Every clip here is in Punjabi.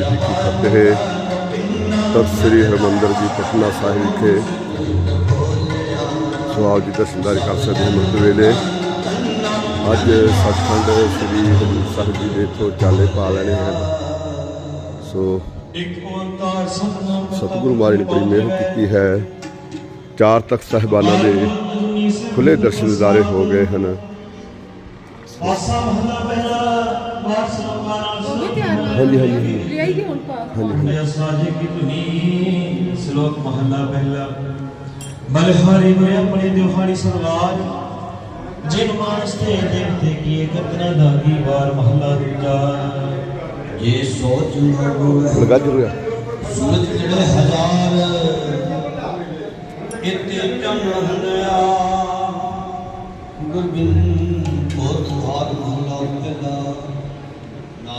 ਵਾਹਿਗੁਰੂ ਜੀ ਕੀ ਫਤਿਹ ਤਖਤ ਸ੍ਰੀ ਹਰਿਮੰਦਰ ਜੀ ਪਟਨਾ ਸਾਹਿਬ ਵਿਖੇ ਜੀ ਦਰਸ਼ਨਦਾਰੀ ਕਰ ਸਕਦੇ ਹੋ ਮੁਕਤ ਵੇਲੇ। ਅੱਜ ਸੱਚਖੰਡ ਸ੍ਰੀ ਹਜ਼ੂਰ ਸਾਹਿਬ ਜੀ ਦੇ ਇੱਥੋਂ ਚਾਲੇ ਪਾ ਲੈਣੇ ਹਨ। ਸੋ ਸਤਿਗੁਰੂ ਮਹਾਰਾਜ ਨੇ ਬੜੀ ਮਿਹਰ ਕੀਤੀ ਹੈ। ਚਾਰ ਤਖਤ ਸਾਹਿਬਾਨਾਂ ਦੇ ਖੁੱਲੇ ਦਰਸ਼ਨ ਦਿਦਾਰੇ ਹੋ ਗਏ ਹਨ। ਆਸਾ ਮਹਲਾ ਪਹਿਲਾ ਬਾਸ ہاں جی ہاں جی ہاں جی۔ کی دنی جی، سلوک محلہ پہلا۔ بل ہاری میں اپنے دیوہاری سلوار جن مانستے دیکھتے کیے کتنا داگی بار محلہ دوجا یہ سوچ لگا جڑ گیا سورج جڑے ہزار۔ اتے چمڑ ہنیا گلبن بہت بہت بہت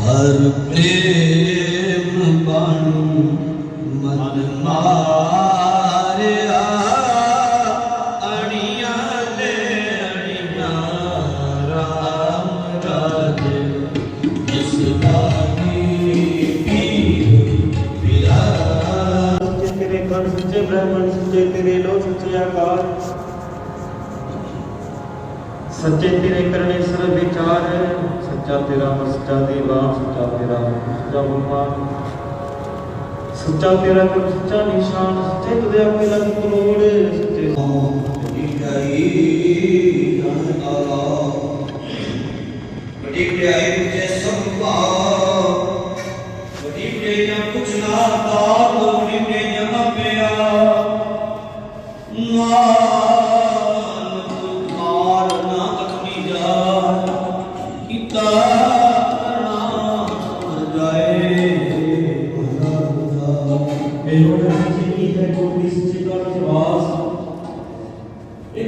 ਹਰ ਪ੍ਰੇਮ ਬਾਣੂ ਮਨ ਮਾਰਿਆ, ਅਣੀਆਂ ਲੈ ਅਣੀਆਂ, ਰਾਮ ਰਾਜੇ। ਜਿਸ ਦਾਨੀ ਪੀਰ ਤੇਰੇ ਕਣ ਸੱਚੇ ਬ੍ਰਹਮਣ, ਸੱਚੇ ਤੇਰੇ ਲੋ ਸੱਚੇ ਆਕਾਸ਼। ਸੱਚੇ ਤੇਰੇ ਕਰਨੇ ਸਰਬ ਵਿਚਾਰ। ਹੈ ਸੱਚਾ ਤੇਰਾ ਮਨ ਸੱਚਾ ਦੀਵਾਨ ਸੱਚਾ ਤੇਰਾ ਸੱਚਾ ਗੁਰਬਾਨ ਸੱਚਾ ਤੇਰਾ ਗੁਰ ਸੱਚਾ ਨਿਸ਼ਾਨ, ਸੱਚੇ ਤੁਦੇ ਆਪੇ ਲਗ ਕਰੋੜ ਸੱਚੇ ਬੜੀ ਜਾਈ।